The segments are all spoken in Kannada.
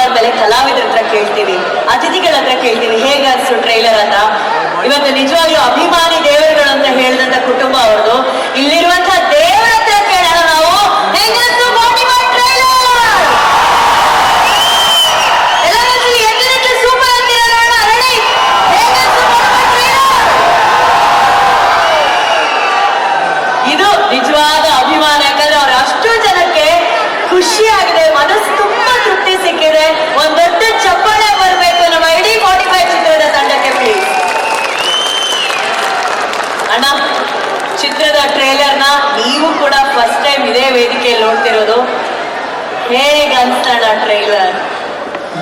ನೋಡಾದ್ಮೇಲೆ ಕಲಾವಿದರ ಹತ್ರ ಕೇಳ್ತೀವಿ ಅತಿಥಿಗಳ ಹತ್ರ ಕೇಳ್ತೀವಿ ಹೇಗೆ ಅನ್ಸು ಟ್ರೈಲರ್ ಅಂತ? ಇವತ್ತು ನಿಜವಾಗ್ಲೂ ಅಭಿಮಾನಿ ದೇವರುಗಳು ಅಂತ ಹೇಳಿದಂತ ಕುಟುಂಬ ಅವ್ರದ್ದು. ಇಲ್ಲಿರುವಂತಹ ದೇವರ ಹತ್ರ ಕೇಳೋಣ ನಾವು. ಇದು ನಿಜವಾದ ಅವ್ರು ಅಷ್ಟು ಜನಕ್ಕೆ ಖುಷಿ ಅಣ್ಣ, ಚಿತ್ರದ ಟ್ರೇಲರ್ನ ನೀವು ಕೂಡ ಫಸ್ಟ್ ಟೈಮ್ ಇದೇ ವೇದಿಕೆಯಲ್ಲಿ ನೋಡ್ತಿರೋದು. ಹೇಗೆ ಅನ್ಸ್ತಣ್ಣ ಟ್ರೈಲರ್?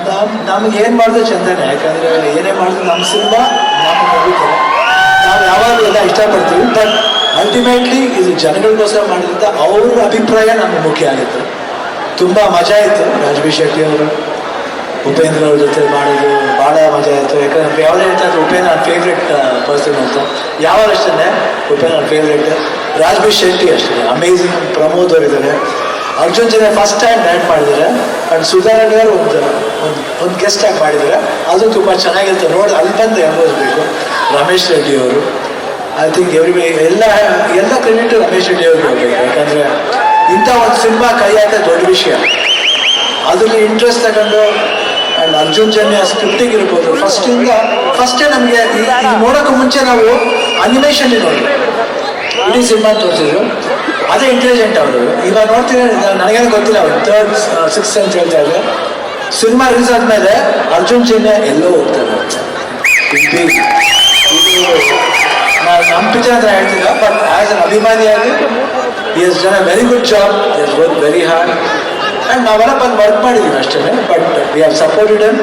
ನಮ್, ನಮ್ಗೆ ಏನ್ ಮಾಡಿದ್ರು ಚಂದನೆ, ಯಾಕಂದ್ರೆ ಏನೇ ಮಾಡಿದ್ರು ನಮ್ಮ ಸಿನಿಮಾ, ನಾವು ನಾವು ಯಾವಾಗಲೂ ಎಲ್ಲ ಇಷ್ಟಪಡ್ತೀವಿ ಬಟ್ ಅಲ್ಟಿಮೇಟ್ಲಿ ಇದು ಜನಗಳಿಗೋಸ್ಕರ ಮಾಡಿದ್ರಿಂದ ಅವ್ರ ಅಭಿಪ್ರಾಯ ನಮ್ಗೆ ಮುಖ್ಯ ಆಗಿತ್ತು. ತುಂಬಾ ಮಜಾ ಇತ್ತು ರಾಜಬಿ ಶೆಟ್ಟಿ ಅವರು. ಉಪೇಂದ್ರ ಅವ್ರ ಜೊತೆ ಮಾಡಿದ್ರು ಭಾಳ ಮಜಾ ಇತ್ತು. ಯಾಕಂದ್ರೆ ಯಾವ್ದು ಹೇಳ್ತಾ ಉಪೇಂದ್ರ ನನ್ನ ಫೇವ್ರೆಟ್ ಪರ್ಸನ್ ಅಂತ. ಯಾವಾಗ ಅಷ್ಟೇ ಉಪೇಂದ್ರ ನನ್ನ ಫೇವ್ರೆಟ್ ರಾಜ್ಬೀರ್ ಶೆಟ್ಟಿ ಅಷ್ಟೇ. ಅಮೇಝಿಂಗ್ ಪ್ರಮೋದ್ ಅವರು ಇದ್ದಾರೆ. ಅರ್ಜುನ್ ಜೊತೆ ಫಸ್ಟ್ ಟೈಮ್ ಡ್ಯಾಟ್ ಮಾಡಿದ್ದಾರೆ. ಅಂಡ್ ಸುಧಾರಣೆ ಅವರು ಒಂದು ಒಂದು ಒಂದು ಗೆಸ್ಟ್ ಆಗಿ ಮಾಡಿದ್ದಾರೆ. ಅದು ತುಂಬ ಚೆನ್ನಾಗಿರುತ್ತೆ. ನೋಡಿ, ಅಲ್ಲಿ ಬಂದು ಬೇಕು. ರಮೇಶ್ ರೆಡ್ಡಿ ಅವರು. ಐ ಥಿಂಕ್ ಎವ್ರಿ ಎಲ್ಲ ಎಲ್ಲ ಕ್ರೆಡಿಟ್ ರಮೇಶ್ ರೆಡ್ಡಿ ಅವ್ರಿಗೆ ಹೋಗ್ಬೇಕು. ಯಾಕಂದ್ರೆ ಇಂಥ ಒಂದು ಸಿನಿಮಾ ಕೈ ಹಾಕ ದೊಡ್ಡ ವಿಷಯ. ಅದರಲ್ಲಿ ಇಂಟ್ರೆಸ್ಟ್ ತಗೊಂಡು ಅಂಡ್ ಅರ್ಜುನ್ ಜನ್ಯ ಸ್ಕ್ರಿಪ್ಟಿಂಗ್ ಇರ್ಬೋದು ಫಸ್ಟಿಂದ ಫಸ್ಟೇ ನಮಗೆ ನೋಡೋಕೆ ಮುಂಚೆ ನಾವು ಅನಿಮೇಷನ್ ನೋಡಿ ಇಡೀ ಸಿನಿಮಾ ತೋರಿಸಿದ್ರು. ಅದೇ ಇಂಟೆಲಿಜೆಂಟ್ ಅವರು. ಇವಾಗ ನೋಡ್ತೀನಿ ನನಗೇನು ಗೊತ್ತಿಲ್ಲ ಅವರು ಥರ್ಡ್ ಸಿಕ್ಸ್ ಅಂತ ಹೇಳ್ತಾ ಇದ್ದಾರೆ ಸಿನಿಮಾ ರಿಲೀಸ್ ಆದ್ಮೇಲೆ ಅರ್ಜುನ್ ಜನ್ಯ ಎಲ್ಲೋ ಹೋಗ್ತಾರೆ. ನಾನು ನಮ್ಮ ಪಿಕ್ಚರ್ ಅಂತ ಹೇಳ್ತಿಲ್ಲ but as an ಅಭಿಮಾನಿಯಾಗಿ he's done a very good job he's work very hard and ನಾವೆಲ್ಲ ಬಂದು ವರ್ಕ್ ಮಾಡಿದ್ದೀವಿ ಅಷ್ಟೇ but we have supported him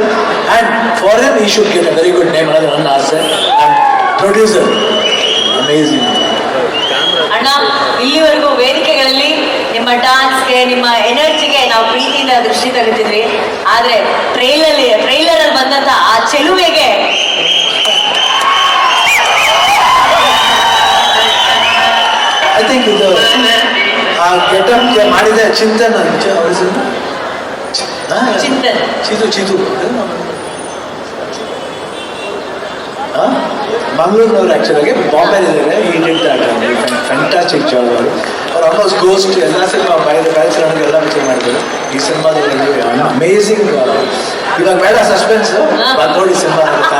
and for him he should get a very good name ಅನ್ನೋದು ನನ್ನ ಆಸೆ ಆ್ಯಂಡ್ ಪ್ರೊಡ್ಯೂಸರ್ ಅಮೇಝಿಂಗ್ ಅಣ್ಣ ಇಲ್ಲಿವರೆಗೂ ವೇದಿಕೆಗಳಲ್ಲಿ ನಿಮ್ಮ ಡಾನ್ಸ್ಗೆ ನಿಮ್ಮ ಎನರ್ಜಿಗೆ ನಾವು ಪ್ರೀತಿಯಿಂದ ದೃಷ್ಟಿ ತಗಿತಿದ್ವಿ. ಆದ್ರೆ ಟ್ರೈಲರ್ ಟ್ರೈಲರ್ ಅಲ್ಲಿ ಬಂದಂತ ಆ ಚೆಲುವೆಗೆ ಐ ಥಿಂಕ್ ಆ ಗೆಟಪ್ಗೆ ಮಾಡಿದೆ ಚಿಂತನ ಚೀತು ಚೀತು ಮಂಗಳೂರಿನವ್ರು ಆ್ಯಕ್ಚುಲಾಗಿ ಬಾಂಬೆಲ್ ಇದ್ದಾರೆ ಈ ಡಿಡ್ ದಾಟ್ ಫ್ಯಾಂಟಾಸ್ಟಿಕ್ ಜಾಬ್ ಅವರು ಅವ್ರು ಆಲ್ಮೋಸ್ಟ್ ಗೋಸ್ಟ್ ಎಲ್ಲ ಸಿನಿಮಾ ಬಯಲು ಬಯಲು ಎಲ್ಲ ಪಿಕ್ಚರ್ ಮಾಡಿದ್ರು ಈ ಸಿನಿಮಾದಲ್ಲಿ ಅಮೇಝಿಂಗ್ ಇವಾಗ ಬೇಡ ಸಸ್ಪೆನ್ಸ್ ನೋಡಿ ಸಿನಿಮಾ ಅಂತ